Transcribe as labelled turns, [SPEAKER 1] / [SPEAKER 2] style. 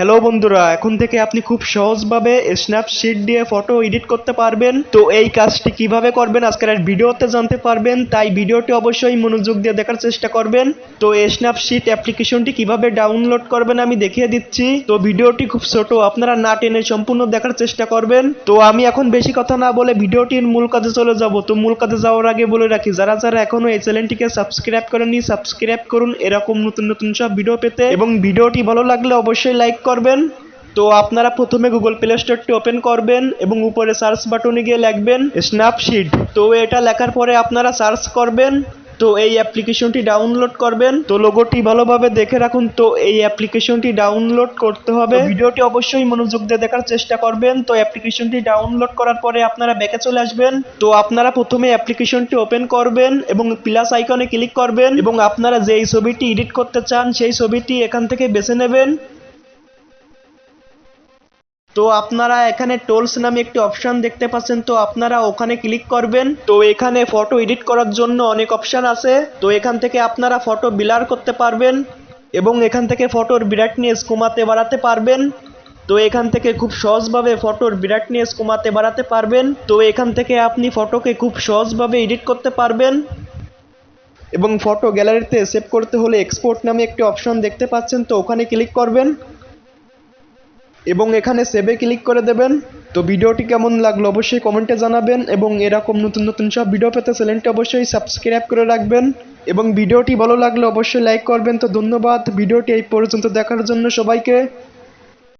[SPEAKER 1] Hello বন্ধুরা, এখন থেকে আপনি খুব সহজভাবে স্ন্যাপশিট দিয়ে ফটো এডিট করতে পারবেন। তো এই কাজটি কীভাবে করবেন আজকের ভিডিওতে জানতে পারবেন, তাই ভিডিওটি অবশ্যই মনোযোগ দিয়ে দেখার চেষ্টা করবেন। তো স্ন্যাপশিট অ্যাপ্লিকেশনটি কীভাবে ডাউনলোড করবেন আমি দেখিয়ে দিচ্ছি। তো ভিডিওটি খুব ছোট, আপনারা না টেনে সম্পূর্ণ দেখার চেষ্টা করবেন। তো আমি এখন বেশি কথা না বলে ভিডিওটির মূল কাজে চলে যাব। তো মূল কাজে যাওয়ার আগে বলে রাখি, যারা যারা এখনও এই চ্যানেলটিকে সাবস্ক্রাইব করেননি সাবস্ক্রাইব করুন। এরকম নতুন নতুন সব ভিডিও পেতে। এবং ভিডিওটি ভালো লাগলে অবশ্যই লাইক করবেন। তো আপনারা প্রথমে গুগল প্লে স্টোরটি ওপেন করবেন এবং উপরে সার্চ বাটনে গিয়ে লিখবেন স্ন্যাপশিট তো এটা লেখার পরে আপনারা সার্চ করবেন। তো এই অ্যাপ্লিকেশনটি ডাউনলোড করবেন। তো লোগোটি ভালোভাবে দেখে রাখুন। তো এই অ্যাপ্লিকেশনটি ডাউনলোড করতে হবে। ভিডিওটি অবশ্যই মনোযোগ দিয়ে দেখার চেষ্টা করবেন। তো অ্যাপ্লিকেশনটি ডাউনলোড করার পরে আপনারা ব্যাকে চলে আসবেন। তো আপনারা প্রথমে অ্যাপ্লিকেশনটি ওপেন করবেন এবং প্লাস আইকনে ক্লিক করবেন এবং আপনারা যেই ছবিটি এডিট করতে চান, সেই ছবিটি এখান থেকে বেছে নেবেন। তো আপনারা এখানে টোলস নামে একটি অপশন দেখতে পাচ্ছেন, তো আপনারা ওখানে ক্লিক করবেন। তো এখানে ফটো এডিট করার জন্য অনেক অপশন আছে। তো এখান থেকে আপনারা ফটো বিলার করতে পারবেন এবং এখান থেকে ফটোর ব্রাইটনেস কমাতে বাড়াতে পারবেন। তো এখান থেকে খুব সহজভাবে ফটোর ব্রাইটনেস কমাতে বাড়াতে পারবেন। তো এখান থেকে আপনি ফটোকে খুব সহজভাবে এডিট করতে পারবেন। এবং ফটো গ্যালারিতে সেভ করতে হলে এক্সপোর্ট নামে একটি অপশন দেখতে পাচ্ছেন, তো ওখানে ক্লিক করবেন। এবং এখানে সেভে ক্লিক করে দেবেন। তো ভিডিওটি কেমন লাগল অবশ্যই কমেন্টে জানাবেন এবং এরকম নতুন নতুন সব ভিডিও পেতে চ্যানেলটি অবশ্যই সাবস্ক্রাইব করে রাখবেন। এবং ভিডিওটি ভালো লাগলে অবশ্যই লাইক করবেন। তো ধন্যবাদ। ভিডিওটি এই পর্যন্ত দেখার জন্য সবাইকে।